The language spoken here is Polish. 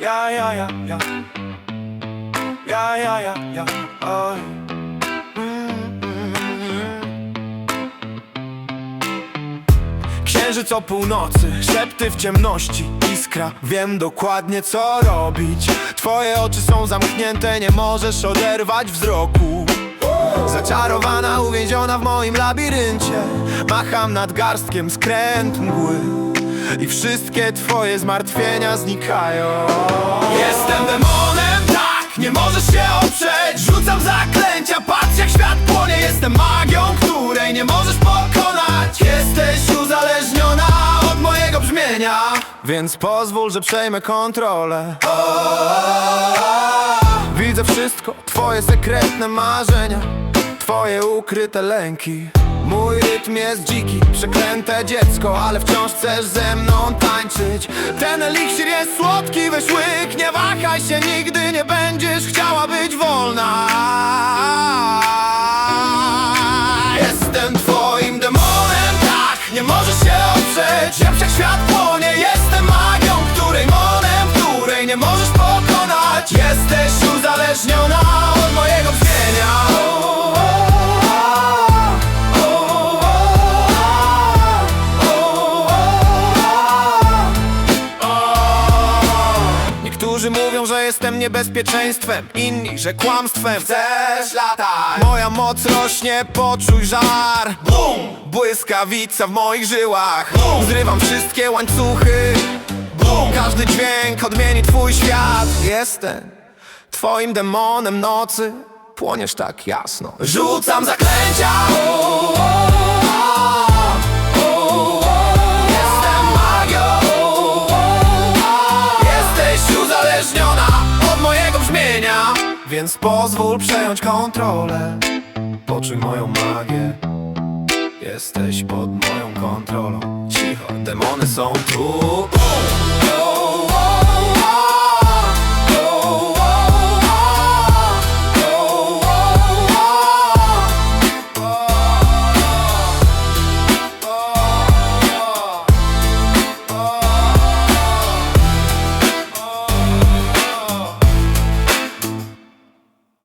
Ja, ja, ja, ja. Ja, ja, ja, ja. Oj. Księżyc o północy, szepty w ciemności, iskra Wiem dokładnie co robić Twoje oczy są zamknięte, nie możesz oderwać wzroku Zaczarowana, uwięziona w moim labiryncie Macham nad garstkiem skręt mgły I wszystkie twoje zmartwienia znikają. Jestem demonem, tak, nie możesz się oprzeć. Rzucam zaklęcia, patrz jak świat płonie. Jestem magią, której nie możesz pokonać. Jesteś uzależniona od mojego brzmienia Więc pozwól, że przejmę kontrolę. Widzę wszystko, twoje sekretne marzenia Twoje ukryte lęki Mój rytm jest dziki, przeklęte dziecko Ale wciąż chcesz ze mną tańczyć. Ten eliksir jest słodki, weź łyk Nie wahaj się, nigdy nie będziesz chciała być wolna. Jestem twoim demonem, tak Nie możesz się oprzeć. Jak wszechświat płonie mówią, że jestem niebezpieczeństwem Inni, że kłamstwem. Chcesz latać? Moja moc rośnie, poczuj żar. Bum! Błyskawica w moich żyłach. Bum! Zrywam wszystkie łańcuchy. Bum! Każdy dźwięk odmieni twój świat. Jestem twoim demonem nocy. Płoniesz tak jasno. Rzucam zaklęcia Więc pozwól przejąć kontrolę. Poczuj moją magię. Jesteś pod moją kontrolą. Cicho, demony są tu